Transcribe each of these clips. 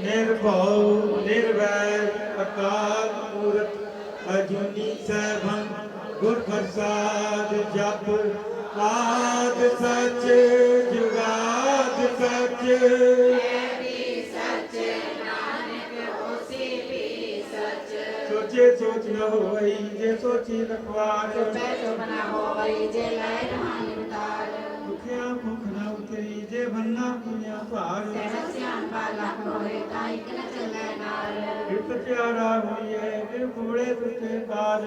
ਨਿਰਭਉ ਨਿਰਵੈਰ ਅਕਾਲ ਮੂਰਤ ਅਜੂਨੀ ਸੈਭੰ ਗੁਰ ਪ੍ਰਸਾਦ ਜਪ ਆਦ ਸਚ ਜੁਗਾਦ ਸਚ ਸੋਚੇ ਸੋਚ ਨ ਹੋਈ ਜੇ ਸੋਚੀ ਰਖਵਾਰ ਦੁਖਿਆ ਭੁਖ ਨ ते भन्ना पुण्यापार कृपया राम होइए फिर घोड़े तुझे पार।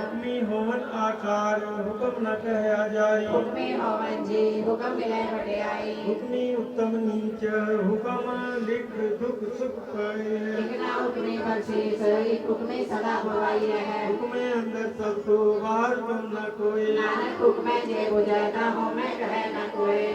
हुक्मी होवन आकार, हुक्म न कह जाई हुक्मी होवन जी हुक्म मिले बटे आई हुक्मी उत्तम नीच, हुक्म लिख दुख सुख पाए। लिखना हुक्मी बची सही हुक्मे सदा भवाई रहे हुक्मे अंदर सब तो बाहर बन्ना कोई नानक हुक्मे जय बुझाई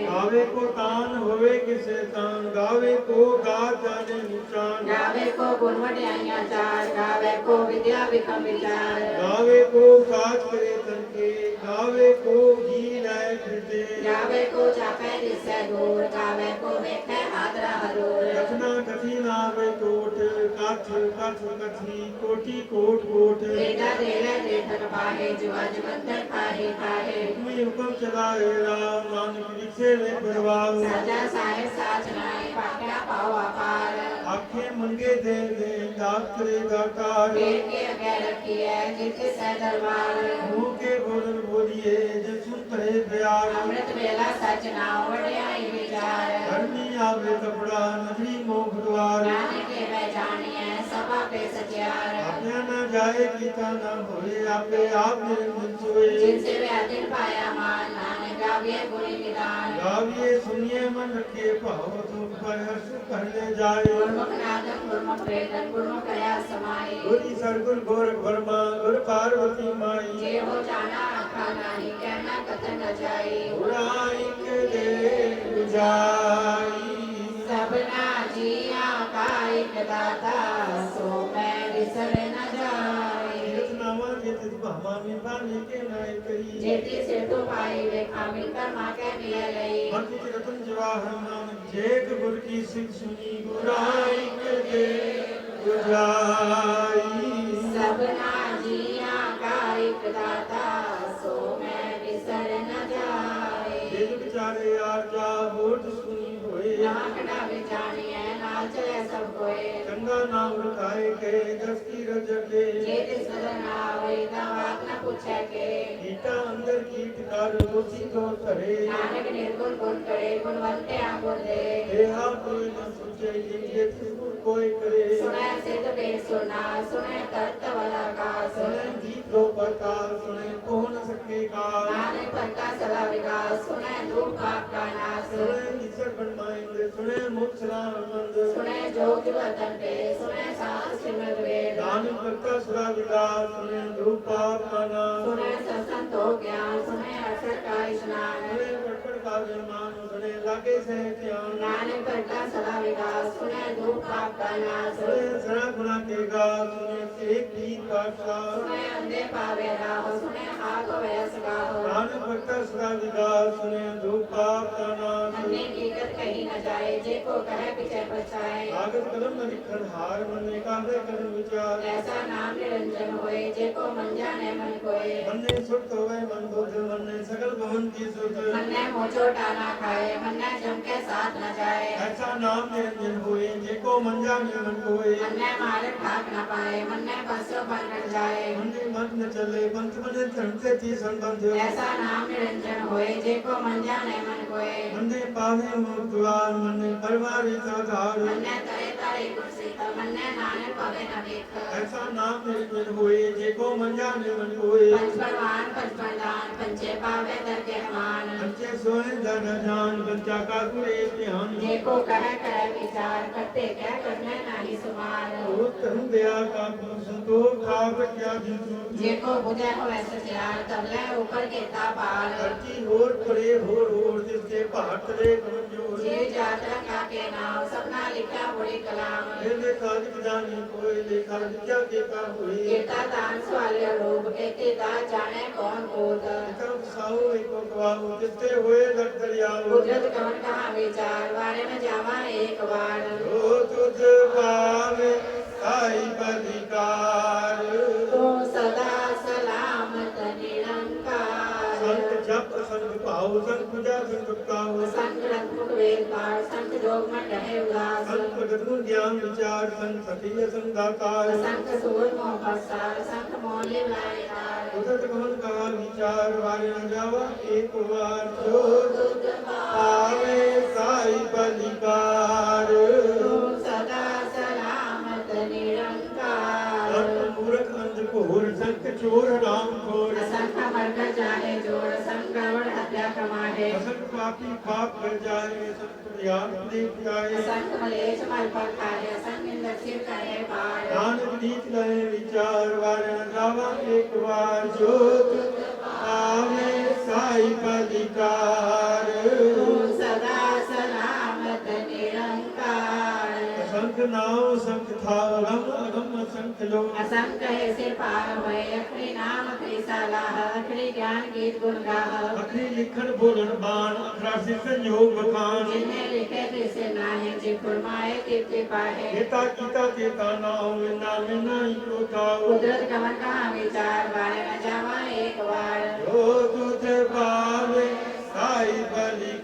गावे को तान होवे किसे तान गावे को गा जाने निशान। गावे को गुणवट आइया चार गावे को विद्या विकम विचार। गावे को काज करे तन के गावे को जी लाए कृते गावे को चापे दिसे दूर गावे को बेटे हादरा हरोर। रचना कठिन आवे कोट कथ कथ कथी कोटि कोट कोट। तेरा तेरा तेरा पाहे जुआ जुबंदर पाहे पाहे। मुझे हुक्म चलाए राम मान परीक्षे ले परवाव साजा साहे साज नाए पाटा पाओ अपार आखे मंगे दे दे दात करे दातार पेड़ के आगे रखी है जिसके सह दरबार। मुँह के बोलन बोलिए जब सुन परे प्यार। अमृत वेला सच नाओ बढ़िया ही विचार। धर्मी आवे कपड़ा नगरी मोह द्वार जानिए जाए गीता न भूले आपे आप निर्मित जिनसे वे अदिन पाया मान नाने गाविए गुणी निदान गाविए सुनिए मन रखिए पाओ तुम पर हर्ष करने जाए गुरमुख नादन गुरमुख वेदन गुरमुख प्रयास समाई गुरी सरगुर गोर वर्मा गुर पार्वती माई जे हो जाना रखा नहीं कहना कथन न? जाई उड़ाई के ले जाए दाता सो मेरी सर न जाई जेति से तो पाई वे कामिल कर माँ के मिल गई पंडित रतन जवाहर नाम जेक गुरु की सिख सुनी गुराई के दे गुराई सबना जिया का एक दाता। ਵਿਚਾਰੇ ਆਰਜਾ ਹੋਠ ਸੁਣੀ ਹੋਏ। ਨਾ ਕਢਾ ਵਿਚਾਣੀਐ ਨਾਲ ਚਲੇ ਸਭ ਕੋਏ। ਚੰਗਾ ਨਾਮ ਰਖਾਏ ਕੇ ਦਸ ਕੀ ਰਜਕੇ ਜੇ ਤਿਸ ਨਾ ਹੋਈ ਤਾਂ ਬਾਤ ਨ ਪੁੱਛੈ ਕੇ। ਕੀਟਾ ਅੰਦਰ ਕੀਟ ਕਰ ਦੋਸੀ ਕੋ ਧਰੇ। ਨਾਨਕ ਨਿਰਗੁਣ ਗੁਣ ਕਰੇ ਗੁਣਵੰਤੇ ਆਗੁਣ ਦੇ ਦੇਹਾ ਕੋਈ ਨ ਸੁਚੇ कोई करे। सुने सिद्ध बे सुना सुने वाला का सुने जी रो प्रकार सुने को न सके का नाने पर का सला विकास सुने दुख पाप का नाश। सुने ईश्वर ब्रह्मांड सुने मोक्ष राम मंद। सुने जोग वतन पे सुने सांस सिमर वे। दान पर का सला विकास सुने दुख पाप का नाश। सुने ਸੁਣੇ ਲਾਗੇ ਸਹਿ ਧਿਆਨ ਨਾਨਕ ਭਗਤਾ ਸਦਾ ਵਿਕਾਸ ਸੁਣੈ ਦੁਖ ਪਾਪ ਕਾ ਨਾਸ। ਸੁਣੇ ਸਰਾ ਗੁਨਾ ਕੇ ਗਾ ਸੁਣੇ ਸੇਖ ਕੀ ਪਾਸ਼ਾ ਸੁਣੈ ਅੰਦੇ ਪਾਵੇ ਰਾਹ ਸੁਣੈ ਆਗ ਵੈਸ ਗਾਹ ਨਾਨਕ ਭਗਤਾ ਸਦਾ ਵਿਗਾਸ ਸੁਣੇ ਪਾਨਾ ਮੰਨੇ ਕੀ ਕਰ ਕਹੀ ਨ ਜਾਏ ਜੇ ਕੋ ਕਹੈ ਪਿਛੈ ਪਛਾਏ। ਕਾਗਜ਼ ਕਲਮ ਨ ਲਿਖਣ ਹਾਰ ਮੰਨੇ ਕਾਹਦੇ ਕਰਨ ਵਿਚਾਰ। ਐਸਾ ਨਾਮ ਨਿਰੰਜਨ ਹੋਏ ਜੇ ਕੋ ਮਨ ਜਾਣੇ ਮਨ ਕੋਏ। ਮੰਨੇ ਸੁਰਤ ਹੋਵੇ ਮਨ ਬੁੱਧ ਮੰਨੇ ਸਗਲ ਭਵਨ ਕੀ ਸੁਧ ਮੰਨੇ ਮੋ ਛੋਟਾ ਨਾ ਖਾਏ ਮੰਨੇ में जम के साथ न जाए। ऐसा नाम निरंजन होए जेको मंजा मिलन होए। मन में मालिक भाग न पाए मन में बसो बन मिल जाए। मन में मन न चले पंच बने धन से ती संबंध। ऐसा नाम निरंजन होए जेको मंजा ने मन कोए मन ने पावे मोक्ष द्वार मन ने परवारी सदार मन ने करे वारे कुर्सी त मन्ने नाने पवे न देख ऐसा नाम निर्मित होए जेको मन जाने मन होए। पंच परवान पंच परदान पंचे पावे दर के मान पंचे सोए दर जान बच्चा का गुरे ध्यान। जेको कह कह विचार करते कह करने नाही सुमार उत्तम दया का संतोष भाव क्या जेको बुझे हो ऐसे सियार तबले ऊपर के तापाल। हरकी होर परे होर होर जिसके पहाड़ तले कमज़ोर। जे जाता का के नाम? ਲਿਖਿਆ ਬੜੀ ਕਲਾਮ ਇਹ ਲੇਖਾ ਲਿਖ ਜਾਣੀ ਕੋਈ ਲੇਖਾ ਲਿਖਿਆ ਕੇ ਕਾ ਹੋਈ ਕੀਤਾ ਦਾਨ ਸਵਾਲਿਆ ਰੂਪ ਕੀਤੀ ਦਾ ਜਾਣੇ ਕੌਣ ਕੋਤ ਇਕਮ ਸਾਹੂ ਏਕੋ ਗਵਾਹੂ ਜਿੱਤੇ ਹੋਏ ਲਗ ਦਰਿਆਓ। ਕੁਦਰਤ ਕਵਨ ਕਹਾ ਵਿਚਾਰ ਵਾਰੇ ਮੈਂ ਜਾਵਾਂ ਇੱਕ ਵਾਰ। ਜੋ ਤੁਧ ਭਾਵੇ ਸਾਈ ਬਲਿਕਾਰ तव संत रघुमुख वेदपाल संत जोगमन रहे उदास संत रघु ज्ञान विचार संत सतीय संधाकार संत सूर मोहब्बतसार संत मौले लायकार उदत कमल का विचार वाले न जावा एक बार जो दुख पावे साई बलिकार सदा सलामत निरंकार रत्न मूरख अंध घोर संत चोर राम घोर। संत मरना चाहे ज़ोर संक्रमण क्या प्रमाण है असंत पापी पाप कर जाए असंत यार देव जाए असंत मलेच मन पर कार्य असंत निंदर सिर करे पार नान विनीत रहे विचार वारण रावा एक बार जोत आवे साई पदिकार सदा सलामत निरंकार असंत नाम संत थावरम रम अगम असंख लो से पार होए अखरी नाम अखरी सलाह अखरी ज्ञान गीत गुण गाह। अखरी लिखन बोलन बाण अखरा से संयोग बखान। जिन्हें लिखे तिसे नाहे जिन फुरमाए कीर्ति पाहे। केता कीता केता नाम विना विना इको थाओ कुदरत कमन कहा विचार बारे न जावा एक बार जो तुझ भावे साई बलिकार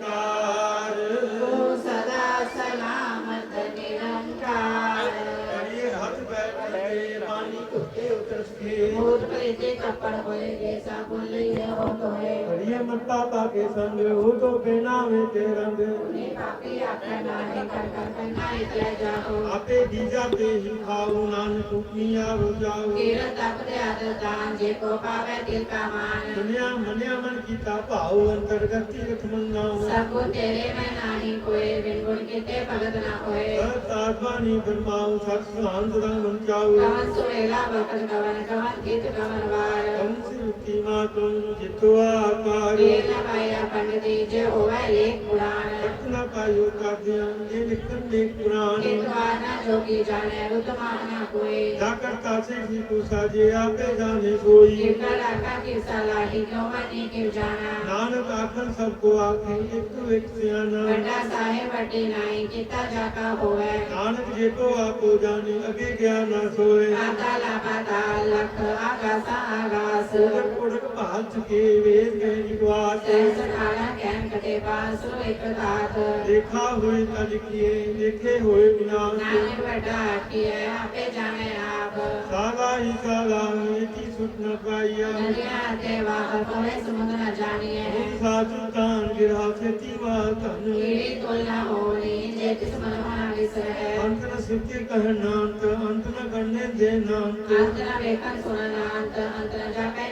सके मूर्ख कपड़ होए जैसा बोलिए हो तो है करिए मत्ता के संग हो तो बिना में के रंग। उन्हें पापी आकर नाहे कर कर करना इतले जाओ। आपे दीजा ते ही खाओ नानक मिया हो जाओ। कीरत तप दे आदर दान जे को पावे दिल का मान। दुनिया मनिया मन कीता भाव अंतर्गत तीर्थ मंगाओ। सब तेरे में नाही कोई बिन गुण किते भगत ना होए आत्मानी ब्रह्माओ सत शांत रंग मन जाओ कवन सुरेला बकन कवन कवन गीत कवन वार कम सिद्धि मातुम जितो आकार वीर न पाया पंडित जे होवे एक पुराण रत्ना पायो काव्या ये लिखन देख पुराण कितवार जोगी जाने उत्तम कोई जाकर से जी को साजे आपे जाने सोई। किरकर राका की सलाही क्यों मनी क्यों जाना नानक आखन सबको आखे एक तो एक सियाना बड़ा साहेब बड़ी नाई किता जाका होवे नानक जे को आपो जाने अगे ज्ञान न सोए। पाताल पाताल लख आकाश आकाश उड़क भाल चुके वेद गए निवास खाना कैन कटे पास एक तात देखा हुए न लिखिए देखे हुए विनाश नानक बड़ा किए आपे जाने आप साला ही साला इति सुख न पाइया नदियाँ के वाह कोई समुद्र न जानिए साधु तान गिरा से तीवा तन कीड़ी तुलना होनी जे किस मन होना विसर है अंत न सत्य कहनांत अंत न करने देनांत अंत न वेखन सुनना अंत न मंत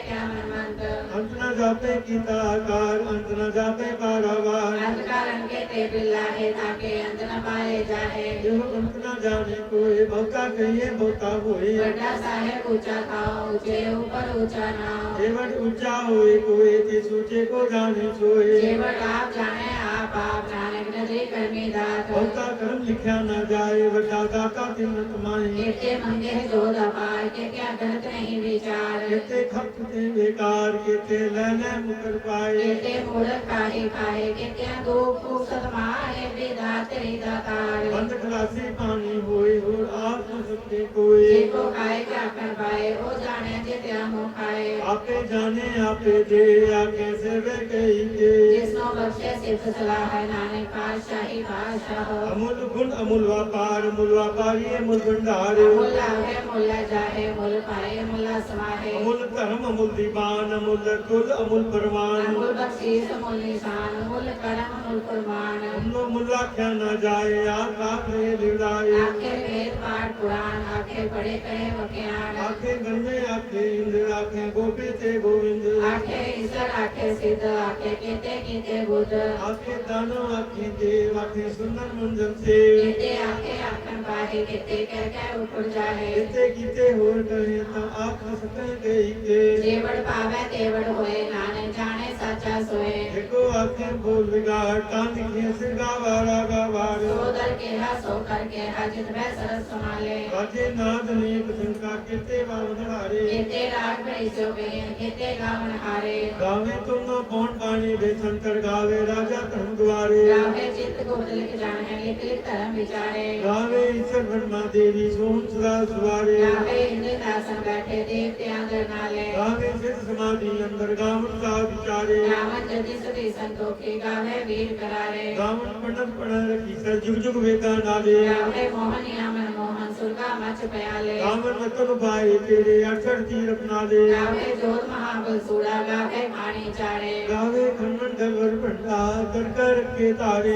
न गीता आकार अंत न जापे पारावार अंत कारण के ते बिल्ला है ताके अंत न पाए जाहे जो अंत न जाने कोई बहुता कहिए बहुता होए। बड़ा साहेब ऊँचा था ऊँचे ऊपर ऊँचा नाव जेवट ऊँचा होए कोई ते सोचे को जाने सोए। जेवट आप जाने आप आप नानक नदी कर्मी दात बहुता कर्म लिखा न जाए वड्डा दाता तिन्नत माही केते मंगे जो दपार के क्या गलत नहीं विचार। केते खप ते बेकार केते लैले मुकर पाए केते मूर्ख काहे काहे के क्या दुख फूसत मारे विधात रे दातार बंद खलासी पानी होए और आप न सकते कोई जेको खाए क्या कर पाए ओ जाने जे त्या मुँह खाए आपे जाने आपे दे आके सेवे कही के जिसनो बख्शे सिर्फ़ सलाह नानक पातशाही बादशाह अमूल गुण अमूल व्यापार अमूल व्यापारी अमूल भंडार। मुल आवे मुल जाहे मुल पाए मुला समाहे अमूल धर्म अमूल दीवान अमूल कुल अमूल परवान। मुल बख्शीस मुल निशान मुल करम मुल कुर्बान। हम लोग मुल्ला क्या न जाए आप आप रे लिड़ाए आखे वेद पाठ पुराण आखे पढ़े करे वक्यान। आखे गन्ने आखे इंद्र आखे गोपी ते गोविंद। आखे ईश्वर आखे सिद्ध आखे कीते कीते गुर आखे दानो आखे देव आखे सुंदर मुंजन से। केते आखे आखन पाहे केते कह कह उठुर जाहे। केते कीते होर कहे तो ता आख सकते गई के जेवड़ पावे तेवड़ होए नानक जाने साचा सोए। देखो आखे बोल गार कान के से गावारा गावार सो दर के हा सो कर के हा जित में सरस सुना ले बाजे नाद ने का केते बावन हारे। केते राग में सो गए केते गावन हारे। गावे तो तुम कौन पानी बेसन कर गावे राजा धर्म द्वारे। रावे चित्त को बदल के जाने लिख धर्म विचारे। गावे ईश्वर ब्रह्मा देवी सोम सदा सुवारे। रावे इंद्र आसन बैठे देवते अंदर नाले। गावे सिद्ध समाधि अंदर गावन का विचारे। गावन जति सती के गावे वीर करारे। गावन पढ़न पढ़न रखी सर जुग जुग वेदा नाले रावे मोहन यामन मोहन सुरगा मच प्याले। रावण रतन भाई तेरे अक्षर तीर अपना ले रावे जोत महाबल सूड़ा गावे पानी चारे। रावे खंडन दलवर भंडार कर के तारे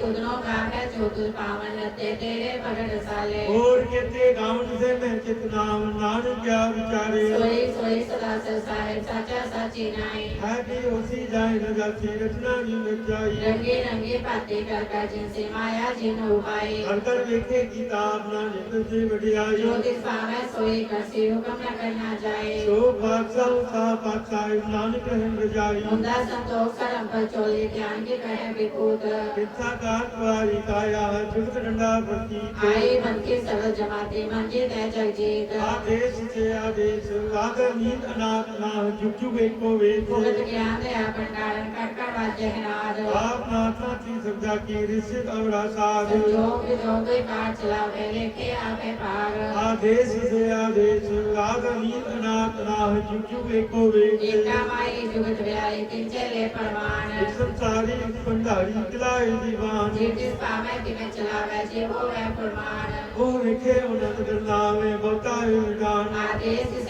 कुदनों का है चौथुर पावन लते तेरे भगत साले। और केते गावन से मैं चित नाम नान क्या विचारे सोई सोई सदा से साहिब साचा साची नाई। है कि उसी जाए न जाती रचना जी मिल जाई रंगे रंगे पाते कर कर जिनसे माया जिन उपाई कर कर देखे किताब ना जित से बढ़िया जो दिस पावे सोई कर से हुक्म न करना जाए। सो भाग सा सा नान कहन जाई मुंदा संतोष करम पर ತೋಯಿ ಜ್ಞಾನಿಗೆ ಕಹಬೇಕೂತ ಕಿತ್ತಾಕಾತ್ವಾಯಿ ಕಾಯ ಜುಗದಂಡಾ ಪ್ರತೀತ ಆಯೆ ಮನ್ಕೆ ಸಲ ಜಮಾತೆ ಮಂಜೆ ತಯ ಜಗಜೇತ ಆದೇಶ ಚೆ ಆದೇಶ ವಾಗ ನೀಂದ ಅನಾತ್ಮ ಜುಗ್ ಜುಗ್ एको ਵੇਖ ਭਗਤ ਗਿਆਨ ਦੇ ਆਪਨ ਕਾਰਨ ਕਰਕਾ ਵਾਜੇ ਨਾਦ। ਆਪ ਨਾਥਾ ਤੀ ਸਬਦਾ ਕੀ ਰਿਸਿਤ ਅਵਰਾ ਸਾਧ। ਜੋ ਕਿ ਜੋ ਕੋਈ ਪਾਠ ਚਲਾਵੇ ਲੇਖੇ ਆਪੇ ਪਾਗ ਆਦੇਸ਼ ਸੇ ਆਦੇਸ਼ ਆਦ ਨੀਤ ਅਨਾਤ ਨਾਹ ਜੁਗ ਜੁਗ एको ਵੇਖ ਏਕਾ ਮਾਈ ਜੁਗਤ ਵਿਆਏ ਤਿੰਚੇ ਲੈ ਪਰਵਾਨ ਸੰਸਾਰੀ ਭੰਡਾਰੀ ਕਲਾਏ ਦੀਵਾਨ। ਜਿਸ ਪਾਵੈ ਤਿਵੇਂ ਚਲਾਵੇ ਜੇ ਹੋਵੇ ਫਰਮਾਨ। ਉਹ ਵੇਖੇ ਉਹਨਾਂ ਦੇ ਨਾਮੇ ਬਹੁਤਾ ਹੀ ਸੇ ਆਦੇਸ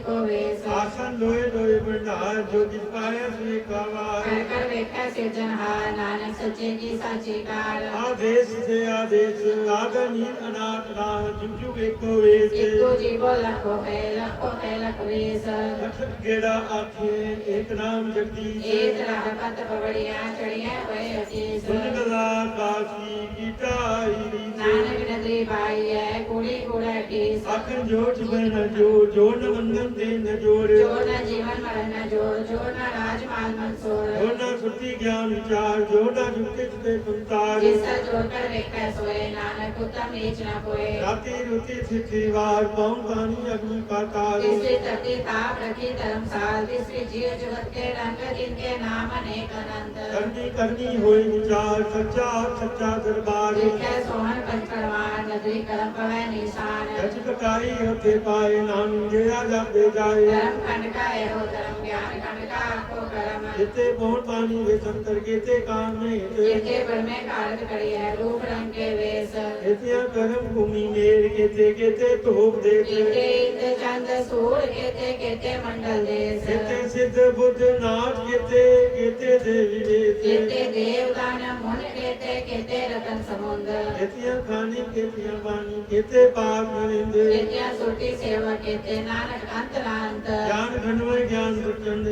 कोवे आसन लोए लोए भंडार जो जिस पाया सुने कावार कर कर देखा से जनहार नानक सच्चे की साची कार। आदेश से आदेश आदर नील अनाथ राह जुग जुग एक कोवे एक तो जीवो लखो है लखो है लखवे सर गेड़ा आखे एक नाम जगदीश। एक राह पत पवड़िया चढ़िया हुए अतीस सुनगला काशी गीता नानक नदरी भाई है कुड़ी कुड़ा केस। अखन जोट बन जो जोड़ बंद poder dele. बुद्धि ज्ञान विचार जोड़ा झुके ते कुंतार जैसा जोटर रेखा सोए नानक उत्तम नीच न कोए। राति रुति तिथि वार पौन पानी अग्नि पाताल। इससे तपति ताप रखी धर्म साल इससे जीव जगत के रंग जिनके नाम अनेक अनंत। करनी करनी होए विचार सच्चा सच्चा दरबार। रेखा सोहन पंच परवार नदरी कलम पवे निशान। रज कटाई होते पाए नान जया जाते जाए। धर्म खंड का एहो धर्म ज्ञान खंड का आपको कर्म जिते बहुत पानी ਜਿੱਤੇ ਪਉਣ ਪਾਣੀ ਵੇ ਸੰਤਰ ਕੀਤੇ ਕਾਮ ਨਹੀਂ ਤੇ ਜਿਤੇ ਬਰਮੇ ਕਾਰਜ ਕਰੀ ਹੈ ਰੂਪ ਰੰਗ ਕੇ ਵੇਸ ਇਤਿਆ ਕਰਮ ਭੂਮੀ ਮੇਰ ਕੀਤੇ ਕੀਤੇ ਧੂਪ ਦੇ ਕੀਤੇ ਇੰਦ ਚੰਦ ਸੂਰ ਕੀਤੇ ਕੀਤੇ ਮੰਡਲ ਦੇਸ ਕੀਤੇ ਸਿੱਧ ਬੁੱਧ ਨਾਥ ਕੀਤੇ ਕੀਤੇ ਦੇਵੀ ਦੇਸ ਕੀਤੇ ਦੇਵ ਦਾਨ ਮੁਨ ਕੀਤੇ ਕੀਤੇ ਰਤਨ ਸਮੁੰਦ ਇਤਿਆ ਖਾਨੀ ਕੀਤੀਆਂ ਬਾਣੀ ਕੀਤੇ ਪਾਪ ਨਰਿੰਦੇ ਕੀਤੇ ਸੁਰਤੀ ਸੇਵਾ ਕੀਤੇ ਨਾਨਕ ਅੰਤ ਨਾ ਅੰਤ ਗਿਆਨ ਘਨਵੇ ਗਿਆਨ ਗੁਰਚੰਦ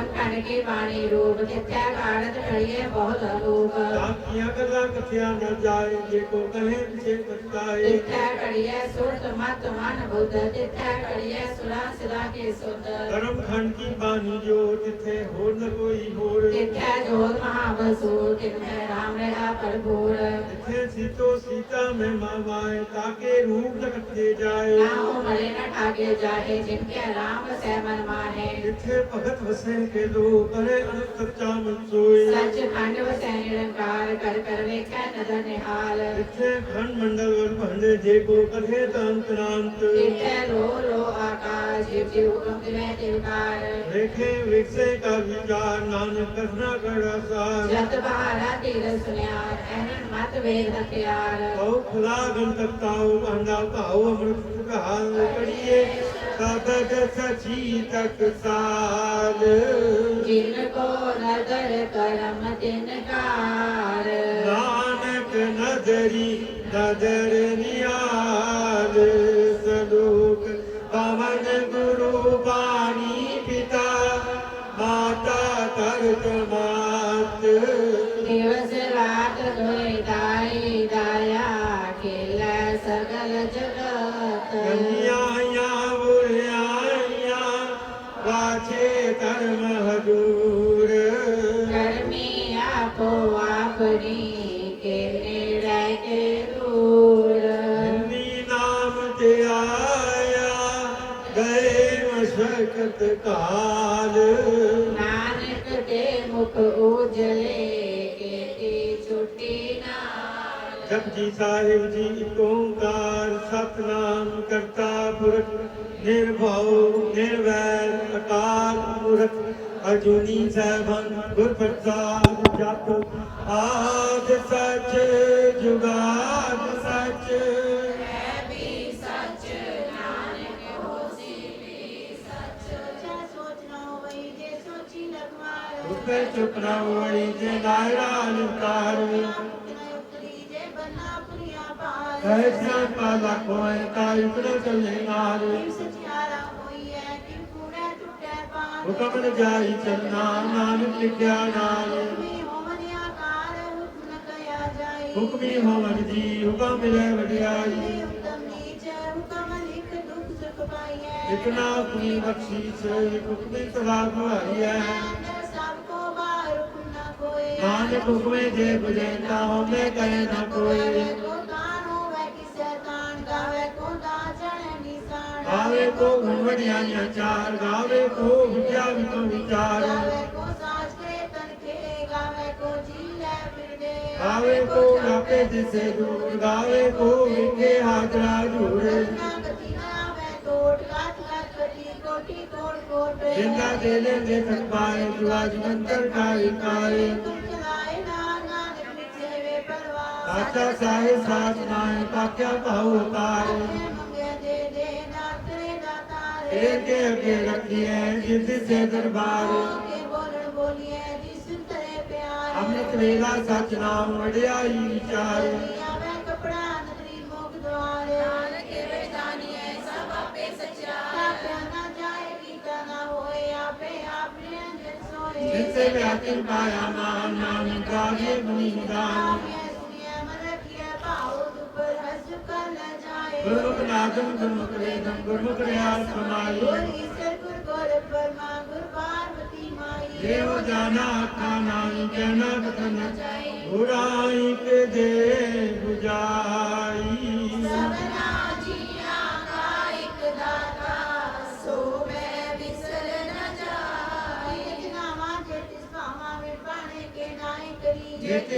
सब कनके बाणी रूप नित्या काढ़त करिए बहुत अरूप किया कला कथिया न जाए ये को कहे पीछे पछताए नित्या करिए सुर तुमा तुमान बुद्ध नित्या करिए सुरा सिला के सुद धर्म खंड की बानी जो जिथे हो न कोई होर नित्या जोत महावसूर तिथे राम रहा परभूर तिथे सीतो सीता में मावाए ताके रूप न कटे जाए ना हो मरे न ठाके जाए जिनके राम से मन। माने तिथे भगत वसे खेलो करे अनंत सच्चा मन सोए सच पांडव सैन निरंकार कर कर देखै नज़र निहाल। इथे खंड मंडल वर भंडे जे को करे तंत नांत इथे रो रो आकाश जीव जीव उपम दिवे तिलकार। देखे विकसे का विचार नानक करना कड़ा सार जत बारा तीर सुनिया एनन ਬਹਾਰਾ ਤੀਰ ਸੁਨਿਆ ਐਨਨ ਮਤ ਵੇਦ ਹਥਿਆਰ ਕਉ ਖੁਲਾ ਗਨ ਤਕਾਉ ਭਾਂਡਾ ਭਾਉ ਅੰਮ੍ਰਿਤ ਸੁਖਾਲ ਕੜੀਏ ਸਾਬਤ ਸਚੀ ਤਕ ਸਾਲ ਜਿਨ ਕੋ ਨਦਰ ਕਰਮ ਤਿਨ ਕਾਰ ਨਾਨਕ ਨਦਰੀ ਨਦਰ ਅੰਤ ਕਾਲ। ਨਾਨਕ ਦੇ ਮੁਖ ਉਜਲੇ ਕੇਤੀ ਛੁੱਟੀ ਨਾਲ। ਜਪਜੀ ਸਾਹਿਬ ਜੀ ਇੱਕ ਓੰਕਾਰ ਸਤਨਾਮ ਕਰਤਾ ਪੁਰਖ ਨਿਰਭਉ ਨਿਰਵੈਰ ਅਕਾਲ ਪੁਰਖ ਅਜੂਨੀ ਸਹਿਬੰ ਗੁਰ ਪ੍ਰਸਾਦ ਜਪ ਆਦ ਸੱਚ ਜੁਗਾ ਪੈ ਚੁਪ ਨਾ ਹੋਣੀ ਜੇ ਲਾਇਲਾ ਅਨਕਾਰ ਵੀ ਐਸਾ ਪਾਲਾ ਕੋਏ ਕਾਇ ਉਪਰ ਚੱਲੇ ਨਾਲ ਹੁਕਮ ਨ ਜਾਈ ਚੰਨਾ ਨਾਨਕ ਲਿਖਿਆ ਨਾਲ। ਹੁਕਮੀ ਹੋਵਨ ਜੀ, ਹੁਕਮ ਮਿਲੇ ਵਡਿਆਈ। ਇਤਨਾ ਕੀ ਬਖਸ਼ੀਸ਼ ਹੁਕਮੀ ਸਲਾਮ ਹੋਈ ਹੈ। मान भूख में जे बुझेता हो मैं कहे न कोई गावे को घुमट यानी अचार गावे को उठ्या भी तो विचार गावे को लापे जिसे दूर, गावे को विके हाथ राजूर ਜਿੰਦਾ ਦੇ ਲੈ ਦੇ ਸਤਪਾਏ ਜੁਗਾਜ ਮੰਤਰ ਕਾਇ ਕਾਇ ਆਤਾ ਸਾਹੇ ਸਾਥ ਨਾਏ ਤਾਕਿਆ ਭਾਉ ਤਾਰ ਇਹ ਕੇ ਅਗੇ ਰੱਖੀਏ ਜਿਸ ਸੇ ਦਰਬਾਰ। ਅੰਮ੍ਰਿਤ ਵੇਲਾ ਸਚ ਨਾਮ ਵਡਿਆਈ ਵਿਚਾਰ ਤੇ ਵਿਆਕਨ ਪਾਇਆ ਮਾਨ ਨਾਨਕ ਗਾਵੇ ਬਣੀ ਗਾਨ ਗੁਰਮੁਖ ਨਾਦਮ ਗੁਰਮੁਖ ਵੇਦਮ ਗੁਰਮੁਖ ਰਿਆਲ ਸਮਾਈ ਦੇਵ ਜਾਨਾ ਆਖਾ ਨਾਮ ਕਹਿਣਾ ਕਥਨ ਬੁਰਾਈ ਕੇ ਦੇ ਬੁਝਾਈ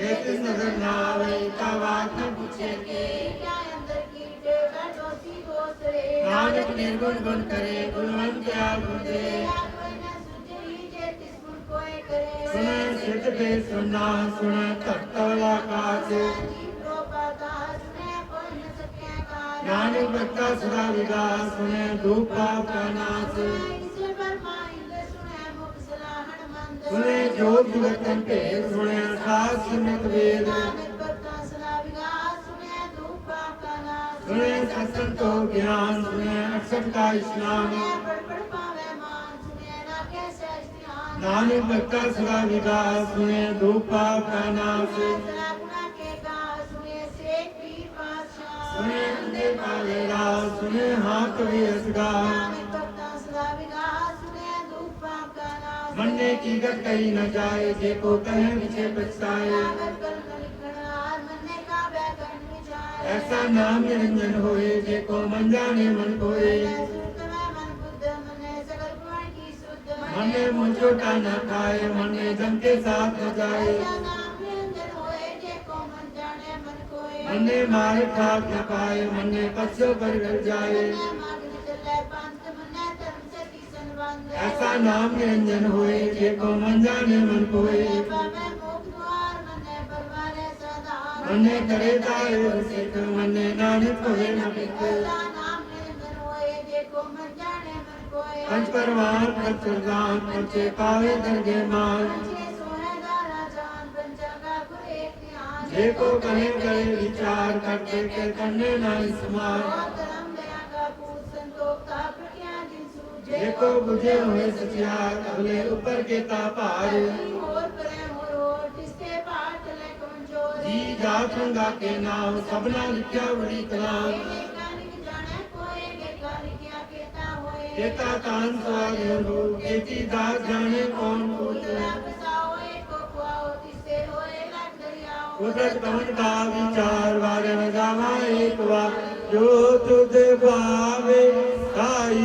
एक नज़र ना आवे आवाज़ न पूछे के क्या अंदर की टेबल रोसी बोस रे आज अपने गुण गुण करे, गुणवन के आगुण दे सुने, सिद्ध पे सुना सुने तत्तवला कासे ज्ञानी भक्ता सुधा विकास सुने, धूपा का नाच। सुने जो जुगत कंटे सुने सास सुमित वेद सुने सत्संग तो ज्ञान, सुने अक्षर का स्नान। नानी भक्ता सदा विकास सुने धूप का नाम सुने अंधे पाले सुने हाथ भी असगा मंडे की गत कहीं न जाए, देखो कहे मुझे पछताए। ऐसा नाम निरंजन होए, देखो मन जाने मन कोए मने मुझो न खाए, मने जम के साथ न जाए। मने मार खा न पाए, मने पक्षों पर डर जाए। ਐਸਾ ਨਾਮ ਨਿਰੰਜਨ ਹੋਏ ਜੇ ਕੋ ਮਨ ਜਾਣੇ ਮਨ ਕੋਏ ਪਾਵੇ ਮੁਖ ਦੁਆਰ ਮਨੇ ਪਰਵਾਰੇ ਸਦਾ ਮਨੇ ਕਰੇ ਤਾਏ ਸਿੱਖ ਮਨੇ ਨਾਨਕ ਹੋਏ ਨ ਪਿਕ ਨਾਮ ਨਿਰੰਜਨ ਹੋਏ ਜੇ ਕੋ ਮਨ ਜਾਣੇ ਮਨ ਕੋਏ ਪੰਜ ਪਰਵਾਨ ਪੰਜ ਸਰਦਾਨ ਪੰਚੇ ਪਾਵੇ ਦਰਗੇ ਮਾਨ ਜੇ ਕੋ ਕਹੇ ਕਰੇ ਵਿਚਾਰ ਕਰਤੇ ਕੇ ਕੰਨੇ ਨਾਈ ਸਮਾਰ ਦੇਖੋ ਬੁਝੇ ਹੋਏ ਸਚਿਆ ਕਬਲੇ ਉੱਪਰ ਕੇ ਤਾ ਭਾਰ। ਮੋਰ ਪਰੇ ਮੋਰ ਤਿਸਕੇ ਪਾਟ ਲੈ ਕਮਜੋਰ ਜੀ ਜਾ ਸੰਗਾ ਕੇ ਨਾਮ, ਸਭਨਾ ਲਿਖਿਆ ਬੜੀ ਕਲਾਮ ਨਾਨਕ ਜਾਣੈ ਕੋਈ ਬੇਕਾਰ ਕਿਆ ਕੇਤਾ ਹੋਏ ਕੇਤਾ ਤਾਂ ਸਵਾਗਿਓ ਰੋ, ਕੇਤੀ ਦਾ ਜਾਣੇ ਕੌਣ ਮੂਲ ਉਦਕ ਤਮਨ ਦਾ ਵਿਚਾਰ, ਵਾਰਨ ਜਾਵਾ ਇੱਕ ਵਾਰ ਜੋ ਤੁਧ ਭਾਵੇ, ਸਾਈ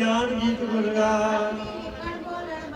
ਗਿਆਨ ਗੀਤ ਗੁਰਗਾ